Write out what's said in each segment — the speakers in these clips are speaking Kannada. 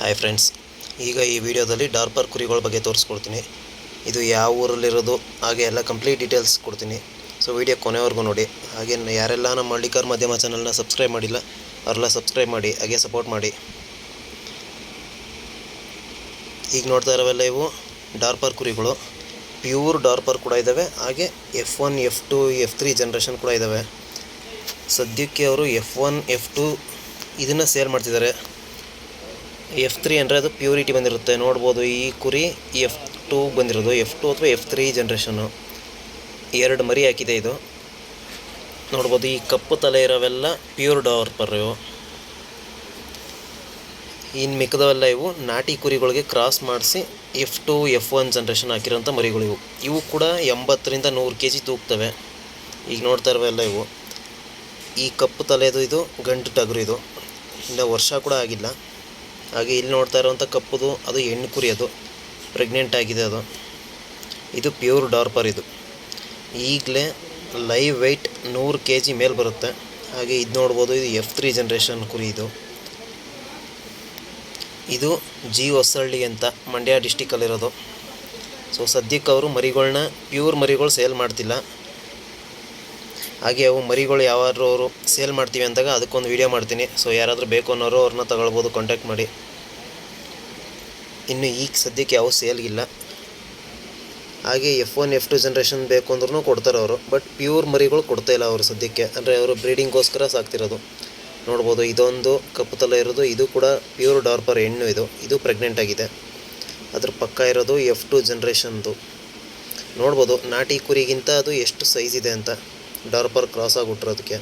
ಹಾಯ್ ಫ್ರೆಂಡ್ಸ್ ಈಗ ಈ ವಿಡಿಯೋದಲ್ಲಿ ಡಾರ್ಪರ್ ಕುರಿಗಳ ಬಗ್ಗೆ ತೋರಿಸ್ಕೊಡ್ತೀನಿ. ಇದು ಯಾವ ಊರಲ್ಲಿರೋದು? ಹಾಗೆ ಎಲ್ಲ ಕಂಪ್ಲೀಟ್ ಡೀಟೇಲ್ಸ್ ಕೊಡ್ತೀನಿ. ಸೊ ವಿಡಿಯೋ ಕೊನೆವರೆಗೂ ನೋಡಿ. ಹಾಗೆ ಯಾರೆಲ್ಲ ನಮ್ಮ ಹಳ್ಳಿಕಾರ್ ಮಾಧ್ಯಮ ಚಾನಲ್ನ ಸಬ್ಸ್ಕ್ರೈಬ್ ಮಾಡಿಲ್ಲ, ಅವರೆಲ್ಲ ಸಬ್ಸ್ಕ್ರೈಬ್ ಮಾಡಿ, ಹಾಗೆ ಸಪೋರ್ಟ್ ಮಾಡಿ. ಈಗ ನೋಡ್ತಾ ಇರೋವೆಲ್ಲ ಇವು ಡಾರ್ಪರ್ ಕುರಿಗಳು. ಪ್ಯೂರ್ ಡಾರ್ಪರ್ ಕೂಡ ಇದ್ದಾವೆ ಹಾಗೆ F one F two F three generation ಕೂಡ ಇದ್ದಾವೆ ಸದ್ಯಕ್ಕೆ ಅವರು ಎಫ್ ಒನ್ ಎಫ್ ಟು ಇದನ್ನು ಸೇಲ್ ಮಾಡ್ತಿದ್ದಾರೆ. ಎಫ್ ತ್ರೀ ಅಂದರೆ ಅದು ಪ್ಯೂರಿಟಿ ಬಂದಿರುತ್ತೆ. ನೋಡ್ಬೋದು ಈ ಕುರಿ ಎಫ್ ಟೂ ಬಂದಿರೋದು. ಎಫ್ ಟು ಅಥವಾ ಎಫ್ ತ್ರೀ ಜನ್ರೇಷನ್ನು ಎರಡು ಮರಿ ಹಾಕಿದೆ ಇದು. ನೋಡ್ಬೋದು ಈ ಕಪ್ಪು ತಲೆ ಇರೋವೆಲ್ಲ ಪ್ಯೂರ್ ಡಾರ್ಪರ್ ಇವು. ಇನ್ನು ಮಿಕ್ಕದವೆಲ್ಲ ಇವು ನಾಟಿ ಕುರಿಗಳಿಗೆ ಕ್ರಾಸ್ ಮಾಡಿಸಿ F two F one generation ಹಾಕಿರೋಂಥ ಮರಿಗಳು ಇವು. ಇವು ಕೂಡ ಎಂಬತ್ತರಿಂದ ನೂರು ಕೆ ಜಿ ತೂಗ್ತವೆ. ಈಗ ನೋಡ್ತಾ ಇರೋವೆಲ್ಲ ಇವು. ಈ ಕಪ್ಪು ತಲೆದು ಇದು ಗಂಟು ಟಗರು ಇದು. ಇಲ್ಲ ವರ್ಷ ಕೂಡ ಆಗಿಲ್ಲ. ಹಾಗೆ ಇಲ್ಲಿ ನೋಡ್ತಾ ಇರುವಂಥ ಕಪ್ಪುದು, ಅದು ಹೆಣ್ಣು ಕುರಿ ಅದು. ಪ್ರೆಗ್ನೆಂಟ್ ಆಗಿದೆ ಅದು. ಇದು ಪ್ಯೂರ್ ಡಾರ್ಪರ್ ಇದು. ಈಗಲೇ ಲೈವ್ ವೆಯ್ಟ್ ನೂರು ಕೆ ಜಿ ಮೇಲೆ ಬರುತ್ತೆ. ಹಾಗೆ ಇದು ನೋಡ್ಬೋದು, ಇದು ಎಫ್ ತ್ರೀ ಜನ್ರೇಷನ್ ಕುರಿ ಇದು. ಇದು ಜಿ ಹೊಸಳ್ಳಿ ಅಂತ ಮಂಡ್ಯ ಡಿಸ್ಟಿಕಲ್ಲಿರೋದು ಸೊ ಸದ್ಯಕ್ಕೆ ಅವರು ಮರಿಗಳನ್ನ ಪ್ಯೂರ್ ಮರಿಗಳು ಸೇಲ್ ಮಾಡ್ತಿಲ್ಲ. ಹಾಗೆ ಅವು ಮರಿಗಳು ಯಾವಾದ್ರೂ ಅವರು ಸೇಲ್ ಮಾಡ್ತೀವಿ ಅಂದಾಗ ಅದಕ್ಕೊಂದು ವೀಡಿಯೋ ಮಾಡ್ತೀನಿ. ಸೊ ಯಾರಾದರೂ ಬೇಕು ಅನ್ನೋರು ಅವ್ರನ್ನ ತಗೊಳ್ಬೋದು ಕಾಂಟ್ಯಾಕ್ಟ್ ಮಾಡಿ. ಇನ್ನು ಈಗ ಸದ್ಯಕ್ಕೆ ಯಾವ ಸೇಲ್ಗಿಲ್ಲ ಹಾಗೆ F one F two generation ಬೇಕು ಅಂದ್ರೂ ಕೊಡ್ತಾರೆ ಅವರು. ಬಟ್ ಪ್ಯೂರ್ ಮರಿಗಳು ಕೊಡ್ತಾ ಇಲ್ಲ ಅವರು ಸದ್ಯಕ್ಕೆ. ಅಂದರೆ ಅವರು ಬ್ರೀಡಿಂಗ್ಗೋಸ್ಕರ ಸಾಕ್ತಿರೋದು. ನೋಡ್ಬೋದು ಇದೊಂದು ಕಪ್ಪು ತಲೆ ಇರೋದು, ಇದು ಕೂಡ ಪ್ಯೂರ್ ಡಾರ್ಪರ್ ಹೆಣ್ಣು ಇದು. ಇದು ಪ್ರೆಗ್ನೆಂಟ್ ಆಗಿದೆ. ಅದ್ರ ಪಕ್ಕ ಇರೋದು ಎಫ್ ಟು ಜನ್ರೇಷನ್ದು ನೋಡ್ಬೋದು ನಾಟಿ ಕುರಿಗಿಂತ ಅದು ಎಷ್ಟು ಸೈಜ್ ಇದೆ ಅಂತ. ಡಾರ್ಪರ್ ಕ್ರಾಸ್ ಆಗಿಬಿಟ್ರೋದಕ್ಕೆ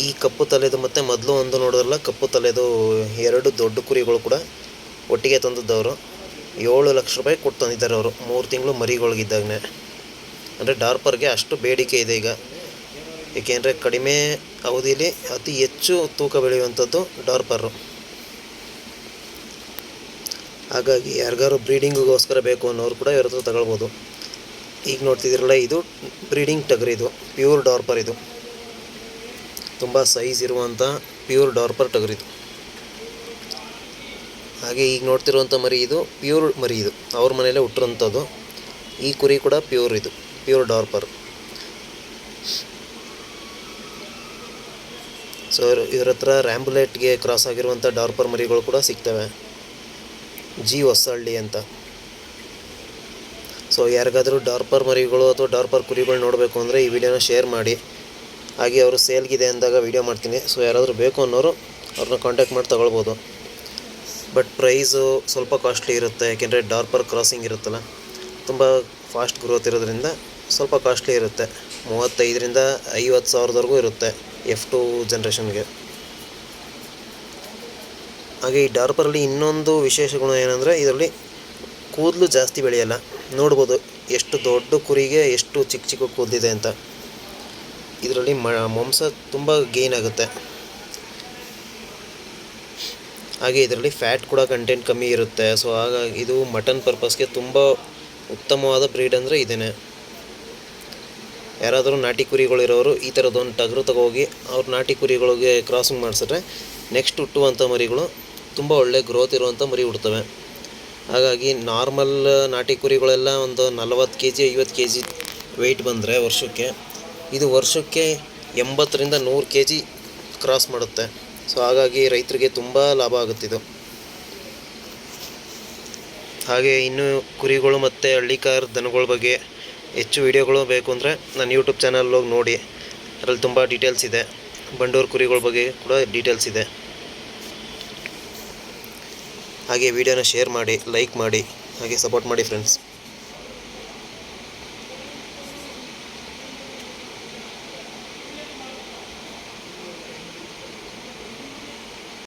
ಈ ಕಪ್ಪು ತಲೆದು ಮತ್ತು ಮೊದಲು ಒಂದು ನೋಡಿದ್ರಲ್ಲ, ಕಪ್ಪು ತಲೆದು ಎರಡು ದೊಡ್ಡ ಕುರಿಗಳು ಕೂಡ ಒಟ್ಟಿಗೆ ತಂದಿದ್ದವರು. ಏಳು ಲಕ್ಷ ರೂಪಾಯಿ ಕೊಟ್ಟು ತಂದಿದ್ದಾರೆ ಅವರು. ಮೂರು ತಿಂಗಳು ಮರಿಗಳಿಗಿದ್ದಾಗನೇ. ಅಂದರೆ ಡಾರ್ಪರ್ಗೆ ಅಷ್ಟು ಬೇಡಿಕೆ ಇದೆ ಈಗ. ಏಕೆಂದರೆ ಕಡಿಮೆ ಅವಧಿಯಲ್ಲಿ ಅತಿ ಹೆಚ್ಚು ತೂಕ ಬೆಳೆಯುವಂಥದ್ದು ಡಾರ್ಪರು. ಹಾಗಾಗಿ ಯಾರಿಗಾರು ಬ್ರೀಡಿಂಗಿಗೋಸ್ಕರ ಬೇಕು ಅನ್ನೋರು ಕೂಡ ಇವ್ರ ಹತ್ರ ತಗೊಳ್ಬೋದು. ಈಗ ನೋಡ್ತಿದ್ದೀರಲ್ಲ, ಇದು ಬ್ರೀಡಿಂಗ್ ಟಗರ್ ಇದು ಪ್ಯೂರ್ ಡಾರ್ಪರ್ ಇದು. ತುಂಬ ಸೈಜ್ ಇರುವಂಥ ಪ್ಯೂರ್ ಡಾರ್ಪರ್ ಟಗರ್ ಇದು ಹಾಗೆ ಈಗ ನೋಡ್ತಿರುವಂಥ ಮರಿ ಇದು, ಪ್ಯೂರ್ ಮರಿ ಇದು. ಅವ್ರ ಮನೆಯಲ್ಲೇ ಹುಟ್ಟಿರೋಂಥದ್ದು ಈ ಕುರಿ ಕೂಡ ಪ್ಯೂರ್ ಇದು, ಪ್ಯೂರ್ ಡಾರ್ಪರ್. ಸೊ ಇವ್ರ ಹತ್ರ ರ್ಯಾಂಬುಲೆಟ್ಗೆ ಕ್ರಾಸ್ ಆಗಿರುವಂಥ ಡಾರ್ಪರ್ ಮರಿಗಳು ಕೂಡ ಸಿಗ್ತವೆ. ಜಿ ಹೊಸಹಳ್ಳಿ ಅಂತ. ಸೊ ಯಾರಿಗಾದರೂ ಡಾರ್ಪರ್ ಮರಿಗಳು ಅಥವಾ ಡಾರ್ಪರ್ ಕುರಿಗಳು ನೋಡಬೇಕು ಅಂದರೆ ಈ ವಿಡಿಯೋನ ಶೇರ್ ಮಾಡಿ. ಹಾಗೆ ಅವರು ಸೇಲ್ಗಿದೆ ಅಂದಾಗ ವಿಡಿಯೋ ಮಾಡ್ತೀನಿ. ಸೊ ಯಾರಾದರೂ ಬೇಕು ಅನ್ನೋರು ಅವ್ರನ್ನ ಕಾಂಟ್ಯಾಕ್ಟ್ ಮಾಡಿ ತೊಗೊಳ್ಬೋದು. ಬಟ್ ಪ್ರೈಸು ಸ್ವಲ್ಪ ಕಾಸ್ಟ್ಲಿ ಇರುತ್ತೆ. ಯಾಕೆಂದರೆ ಡಾರ್ಪರ್ ಕ್ರಾಸಿಂಗ್ ಇರುತ್ತಲ್ಲ, ತುಂಬ ಫಾಸ್ಟ್ ಗ್ರೋತ್ ಇರೋದ್ರಿಂದ ಸ್ವಲ್ಪ ಕಾಸ್ಟ್ಲಿ ಇರುತ್ತೆ. ಮೂವತ್ತೈದರಿಂದ ಐವತ್ತು ಸಾವಿರದವರೆಗೂ ಇರುತ್ತೆ ಎಫ್ ಟು ಜನ್ರೇಷನ್ಗೆ ಹಾಗೆ ಈ ಡಾರ್ಪರಲ್ಲಿ ಇನ್ನೊಂದು ವಿಶೇಷ ಗುಣ ಏನಂದರೆ ಇದರಲ್ಲಿ ಕೂದಲು ಜಾಸ್ತಿ ಬೆಳೆಯಲ್ಲ. ನೋಡ್ಬೋದು ಎಷ್ಟು ದೊಡ್ಡ ಕುರಿಗೆ ಎಷ್ಟು ಚಿಕ್ಕ ಚಿಕ್ಕ ಕೂದಲಿದೆ ಅಂತ. ಇದರಲ್ಲಿ ಮಾಂಸ ತುಂಬ ಗೇನ್ ಆಗುತ್ತೆ. ಹಾಗೆ ಇದರಲ್ಲಿ ಫ್ಯಾಟ್ ಕೂಡ ಕಂಟೆಂಟ್ ಕಮ್ಮಿ ಇರುತ್ತೆ. ಸೊ ಹಾಗಾಗಿ ಇದು ಮಟನ್ ಪರ್ಪಸ್ಗೆ ತುಂಬ ಉತ್ತಮವಾದ ಬ್ರೀಡ್ ಅಂದರೆ ಇದೇ ಯಾರಾದರೂ ನಾಟಿ ಕುರಿಗಳಿರೋರು ಈ ಥರದೊಂದು ಟಗರು ತಗೋಗಿ ಅವ್ರ ನಾಟಿ ಕುರಿಗಳಿಗೆ ಕ್ರಾಸಿಂಗ್ ಮಾಡಿಸಿದ್ರೆ ನೆಕ್ಸ್ಟ್ ಹುಟ್ಟುವಂಥ ಮರಿಗಳು ತುಂಬ ಒಳ್ಳೆ ಗ್ರೋತ್ ಇರುವಂಥ ಮರಿ ಹುಡ್ತವೆ. ಹಾಗಾಗಿ ನಾರ್ಮಲ್ ನಾಟಿ ಕುರಿಗಳೆಲ್ಲ ಒಂದು ನಲವತ್ತು ಕೆ ಜಿ ಐವತ್ತು ಕೆ ಜಿ ವೆಯ್ಟ್ ಬಂದರೆ ವರ್ಷಕ್ಕೆ ಇದು ವರ್ಷಕ್ಕೆ ಎಂಬತ್ತರಿಂದ ನೂರು ಕೆ ಜಿ ಕ್ರಾಸ್ ಮಾಡುತ್ತೆ. ಸೊ ಹಾಗಾಗಿ ರೈತರಿಗೆ ತುಂಬ ಲಾಭ ಆಗುತ್ತಿದ್ದು ಹಾಗೆ ಇನ್ನು ಕುರಿಗಳು ಮತ್ತು ಹಳ್ಳಿಕಾರ್ ದನಗಳ ಬಗ್ಗೆ ಹೆಚ್ಚು ವಿಡಿಯೋಗಳು ಬೇಕು ಅಂದರೆ ನನ್ನ ಯೂಟ್ಯೂಬ್ ಚಾನಲ್ ಹೋಗಿ ನೋಡಿ. ಅದರಲ್ಲಿ ತುಂಬ ಡೀಟೇಲ್ಸ್ ಇದೆ. ಬಂಡೂರು ಕುರಿಗಳ ಬಗ್ಗೆ ಕೂಡ ಡೀಟೇಲ್ಸ್ ಇದೆ. ಹಾಗೆ ವಿಡಿಯೋನ ಶೇರ್ ಮಾಡಿ ಲೈಕ್ ಮಾಡಿ, ಹಾಗೆ ಸಪೋರ್ಟ್ ಮಾಡಿ ಫ್ರೆಂಡ್ಸ್